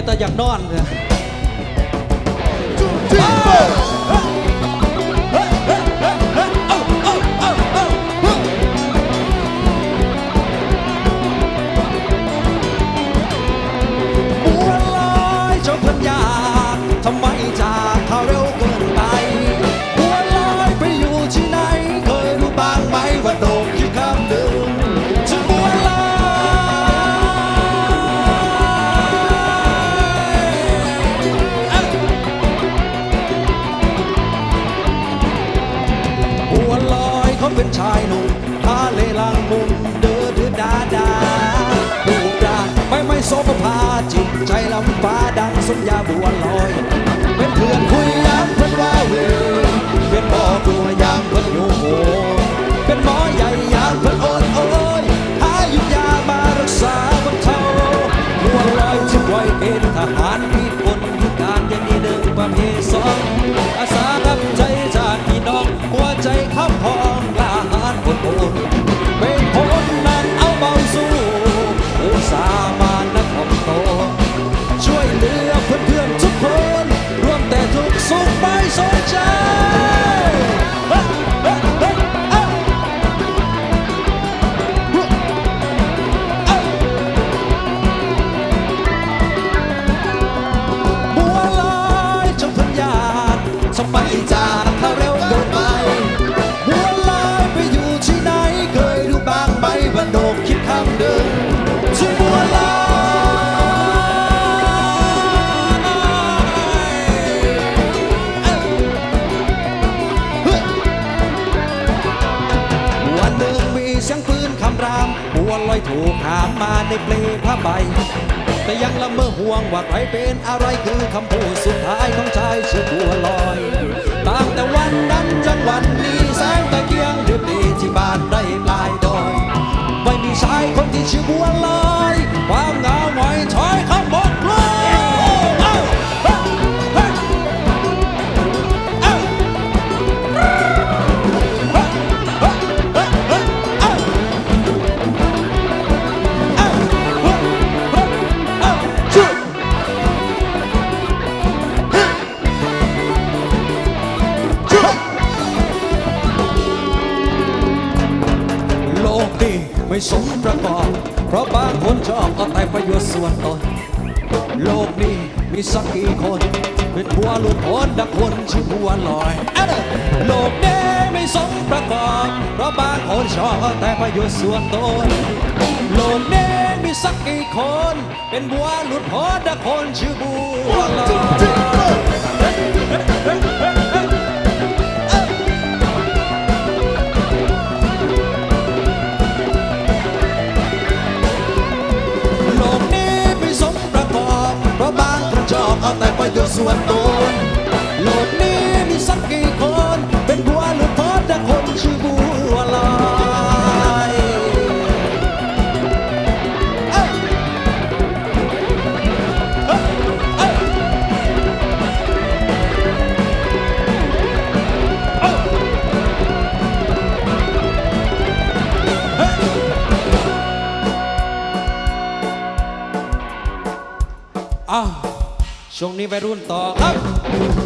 ไปตะอยากนอนเลย xuất gia vụ anh lôi. มาในเปลผ้าใบ แต่ยังละเมอห่วงว่าใครเป็นอะไรคือคำพูดสุดท้ายของชายเชื้อกู สมประกอบ เพราะบางคนชอบเอาแต่ประโยชน์ส่วนตน โลกนี้มีสักกี่คน เป็นหัวลุกคนดักคนชื่อหัวลอย โลกนี้ไม่สมประกอบ เพราะบางคนชอบเอาแต่ประโยชน์ส่วนตน โลกนี้มีสักกี่คน เป็นบัวหลุดพ้นดักคนชื่อบัวลอย ส่วนตนโลดนี้มีสักกี่คน เป็นบัวหรือพอดแคนชื่อบัว วัยรุ่นต่อครับ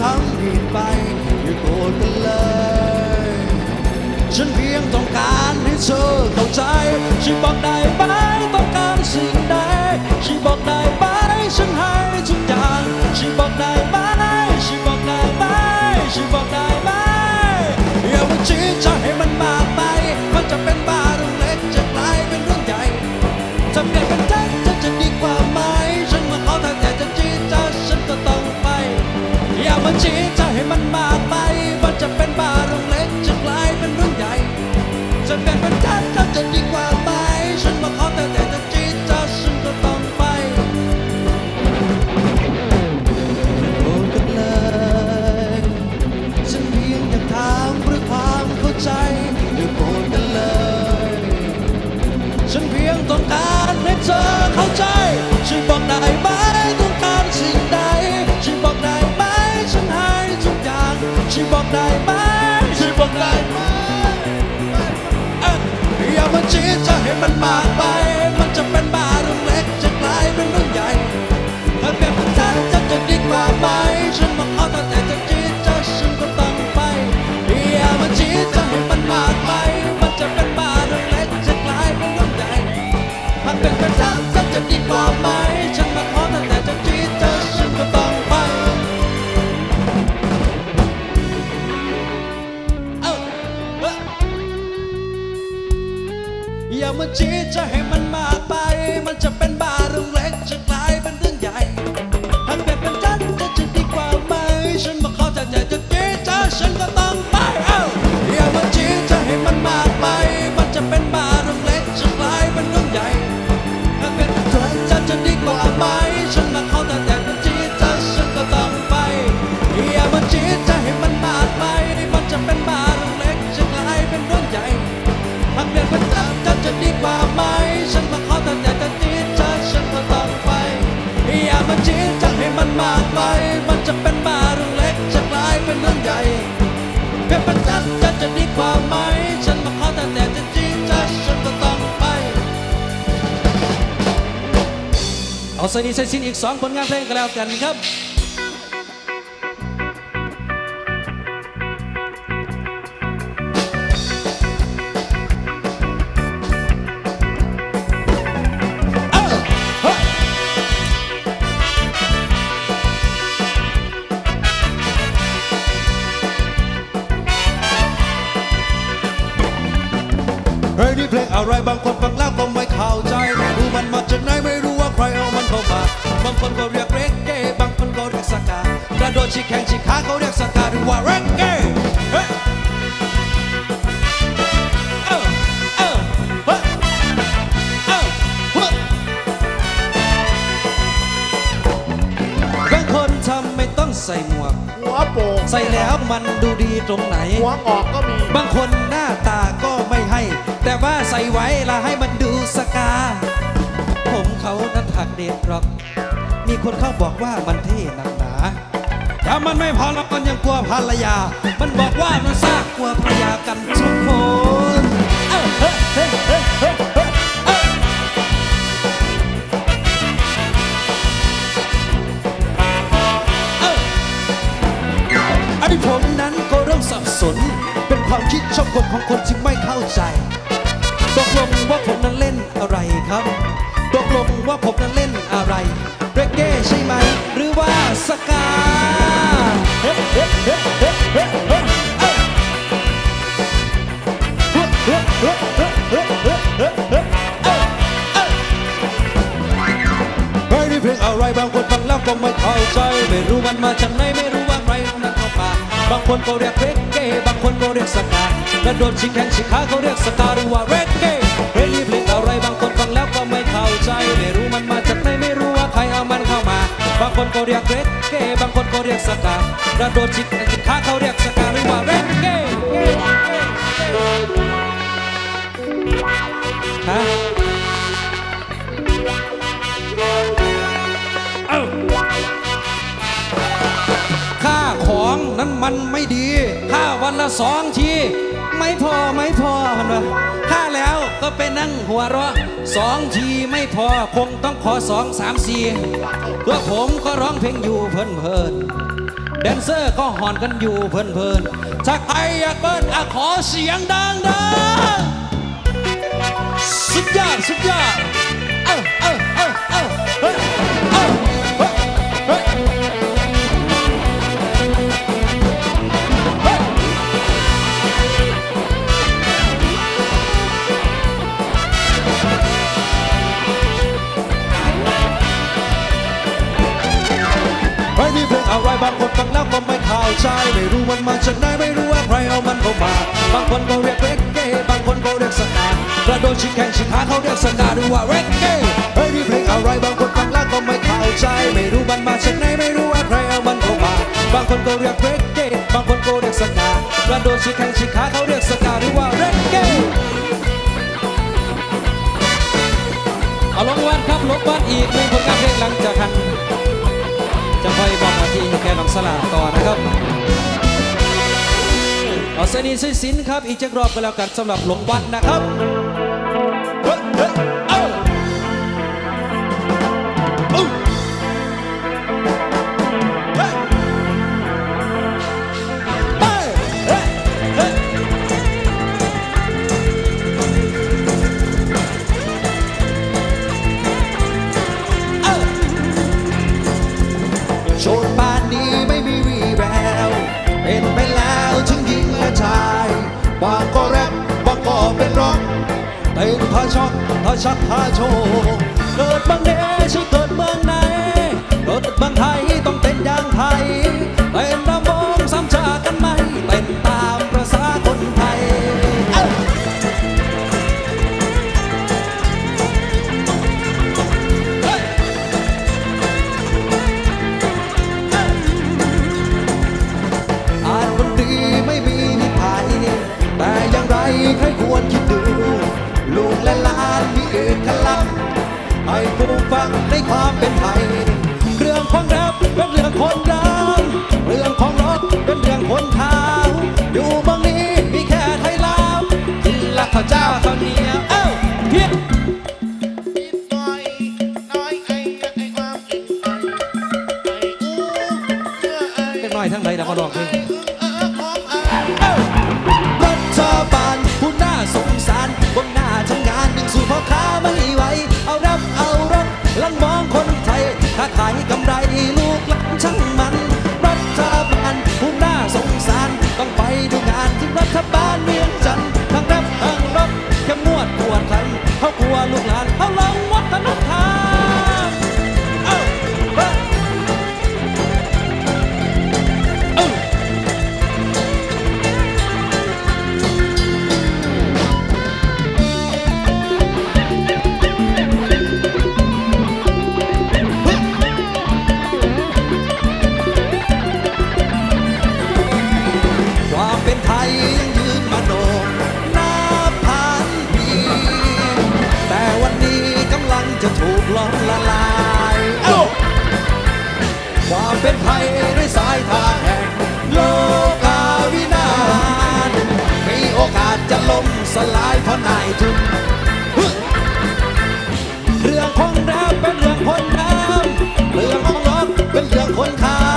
ทั้งผิดไป อย่าโกรธกันเลย ฉันเพียงต้องการให้เธอเข้าใจ ฉันบอกได้ไหมต้องการสิ่งใด ฉันบอกได้ไหมฉันให้ทุกอย่าง ฉันบอกได้ไหมฉันบอกได้ไหมฉันบอกได้ ต้องการให้เธอเข้าใจ ช่วยบอกได้ไหมต้องการสิ่งใดช่วยบอกได้ไหมฉันให้ทุกอย่างช่วยบอกได้ไหมช่วยบอกได้ไหมอย่ามาชี้จะเห้มันมากไป มันจะเป็นบาเรื่องเล็กจะกลายเป็นเรื่องใหญ่ถ้าเปลี่ยนพันธะจะจะดีกว่าไหม ไปมันจะเป็นบ้าเรื่องเล็กจะกลายเป็นเรื่องใหญ่ เพียงมันจะจะจะดีกว่าไหม ฉันมาขอแต่แต่จะจีจะฉันก็ต้องไป เอาสนิทใส่สินอีกสองผลงานเพลงกันแล้วกันครับ อะไรบางคนฟังแล้วก็ไม่เข้าใจไม่รู้มันมาจากไหนไม่รู้ว่าใครเอามันเข้ามาบางคนก็เรียกเรกเก้บางคนก็เรียกสกากระโดดชิแข่งชิขาเขาเรียกสกาหรือว่าเรกเก้เฮ้เอ้าเอ้าเฮ้เอ้าเฮ้บางคนทำไม่ต้องใส่หมวกหัวโป่งใส่แล้วมันดูดีตรงไหน หัวงอกก็มี บางคนหน้าตาก็ไม่ให้ แต่ว่าใส่ไว้ละให้มันดูสกา ผมเขานั้นถักเด็ดหรอก มีคนเขาบอกว่ามันเท่หนักหนา ถ้ามันไม่พอแล้วมันยังกลัวภรรยา มันบอกว่ามันซากกลัวภรรยากันทุกคนเอ้เฮ้เฮ้เฮ้เฮ้ยเฮ้ยเอ้าไอ้ผมนั้นก็เริ่มสับสน เป็นความคิดชอบคนของคนจึงไม่เข้าใจ มันมาจากไหนไม่รู้ว่าใครเอามันเข้ามาบางคนก็เรียกเรกเก้บางคนก็เรียกสกากระโดดชิงแข่งชิขาเขาเรียกสกาหรือว่าเรกเก้เฮ้ยนี่เพลงอะไรบางคนฟังแล้วก็ไม่เข้าใจ ไม่รู้มันมาจากไหนไม่รู้ว่าใครเอามันเข้ามา บางคนก็เรียกเรกเก้บางคนก็เรียกสกากระโดดชิงแข่งชิขาเขาเรียกสกาหรือว่าเรกเก้ฮะ นั้นมันไม่ดีค่าวันละสองที ไม่พอไม่พอมันวะค่าแล้วก็ไปนั่งหัวเราะสองทีไม่พอคงต้องขอสองสามสี่ตัวผมก็ร้องเพลงอยู่เพลินเพลินแดนเซอร์ก็หอนกันอยู่เพลินเพลินถ้าใครอยากเบิ้ลอะขอเสียงดังดังสุดยอดสุดยอดเออเออ ใจไม่รู้มันมาจากไหนไม่รู้ว่าใครเอามันเข้ามาบางคนก็เรียกเรกเก้บางคนก็เรียกสกากระโดดชิงแข่งชิงขาเขาเรียกสกาหรือว่าเรกเก้เฮ้ยนี่เพลงอะไรบางคนฟังแล้วก็ไม่เข้าใจ ไม่รู้มันมาจากไหนไม่รู้ว่าใครเอามันเข้ามาบางคนก็เรียกเรกเก้บางคนก็เรียกสกากระโดดชิงแข่งชิงขาเขาเรียกสกาหรือว่าเรกเก้เอาลงวัดครับลงวัดอีกหนึ่งผลงานเพลงหลังจากคัน จะค่อยมอบมาที่แกน้องสลาต่อนะครับเอาเสนีสินครับอีกจักรอบก็แล้วกันสำหรับหลงวัดนะครับ ฟังในความเป็นไทย เรื่องของเราเป็นเรื่องคนเราเรื่องของรถเป็นเรื่องคนทางอยู่บังนี้มีแค่ไทยลาวกินละข้าเจ้าข้าเนียเอ้าเพียเป็นน้อยทั้งใดแต่ก็ดอกเอง ความเป็นไทยด้วยสายทาแห่งโลกาวินาศมีโอกาสจะล่มสลายเพราะนายทุนเรื่องของแร่เป็นเรื่องคนน้ำเรื่องของรถเป็นเรื่องคนข้า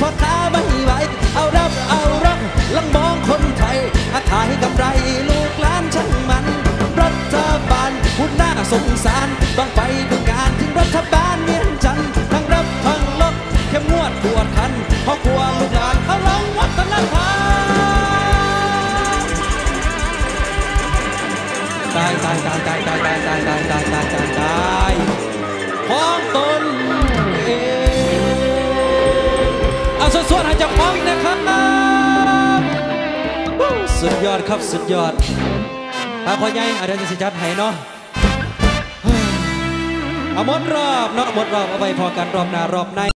insuportável. ดครับสุดยอดปาพ่อใหญ่อาจจะสิจัดให้เนาะเอาหมดรอบเนาะหมดรอบเอาไปพอกันรอบหน้ารอบใน